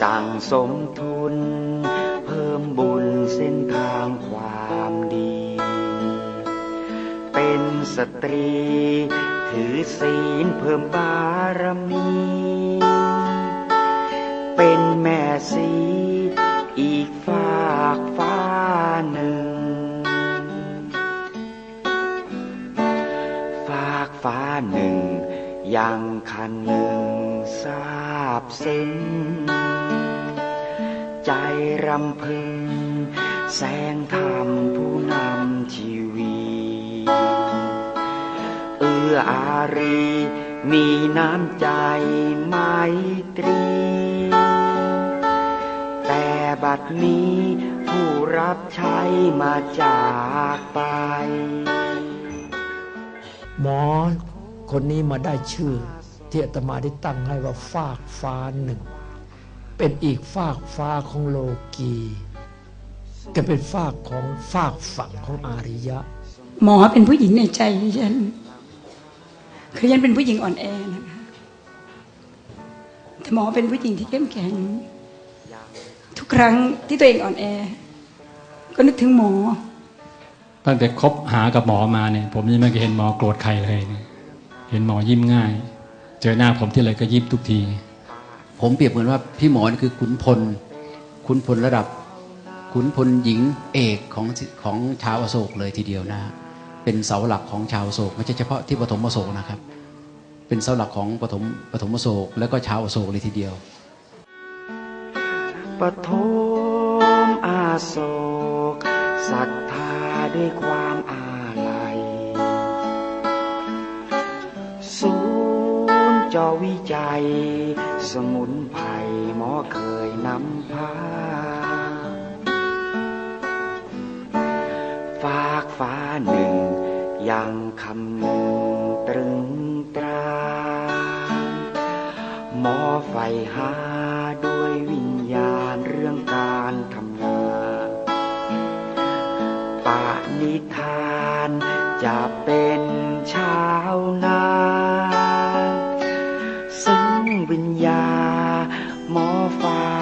สั่งสมทุน เพิ่มบุญเส้นทางความดี เป็นสตรี ถือศีลเพิ่มบารมี เป็นแม่สีอีกฝากฟ้าหนึ่ง ฝากฟ้าหนึ่งยังคันหนึ่งทราบซึ้ง รำพึง แสงธรรมผู้นำชีวีเอื้ออารีมีน้ำใจไมตรี แต่บัดนี้ผู้รับใช้มาจากไป หมอคนนี้มาได้ชื่อที่อาตมาได้ตั้งให้ว่าฟากฟ้าหนึ่ง เป็นอีกฟากฟ้าของโลกีก็เป็นฟากของฟากฝั่งของอาริยะ หมอเป็นผู้หญิงในใจฉันคือฉันเป็นผู้หญิงอ่อนแอนะคะแต่หมอเป็นผู้หญิงที่เข้มแข็ง ทุกครั้งที่ตัวเองอ่อนแอ ก็นึกถึงหมอ ตั้งแต่คบหากับหมอมาเนี่ย ผมยังไม่เคยเห็นหมอโกรธใครเลยเนี่ยเห็นหมอยิ้มง่าย เจอหน้าผมที่ไรก็ยิ้มทุกที ผมเปรียบเหมือนว่าพี่หมอนี่คือขุนพลขุนพลระดับขุนพลหญิงเอกของของชาวอโศกเลยทีเดียวนะเป็นเสาหลักของชาวอโศกไม่ใช่เฉพาะที่ปฐมอโศกนะครับ เป็นเสาหลักของปฐมปฐมอโศกแล้วก็ชาวอโศกเลยทีเดียวปฐมอาโศกศรัทธาด้วยความ จอวิจัย สมุนไพรหมอเคยนำพา ฝากฟ้าหนึ่งยังคำหนึ่งตรึงตรา หมอไฟหาด้วยวิญญาณเรื่องการทำงานปานิธานจะเป็นชาวนา ห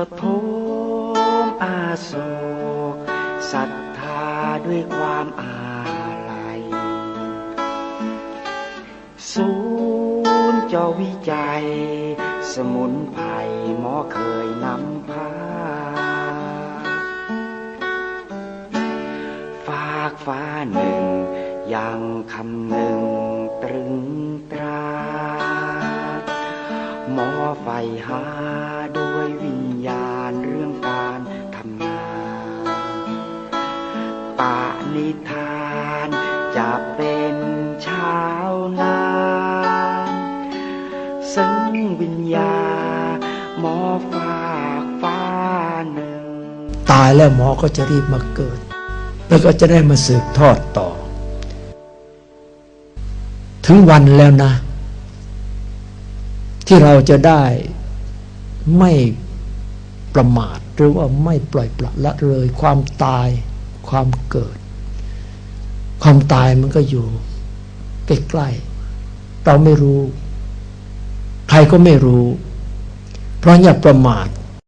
ปฐมอาโศกศรัทธาด้วยความอาลัยศูนย์เจอวิจัย สมุนไพรหมอเคยนำพาฝากฟ้าหนึ่ง ยังคำหนึ่งตรึงตรา หมอไฟหา ญา หมอฝากฟ้าหนึ่ง ตายแล้วหมอก็จะรีบมาเกิด แล้วก็จะได้มาสืบทอดต่อ ถึงวันแล้วนะ ที่เราจะได้ไม่ประมาทหรือว่าไม่ปล่อยปละละเลยความตายความเกิด ความตายมันก็อยู่ใกล้ๆเราไม่รู้ ใครก็ไม่รู้ เพราะอย่าประมาท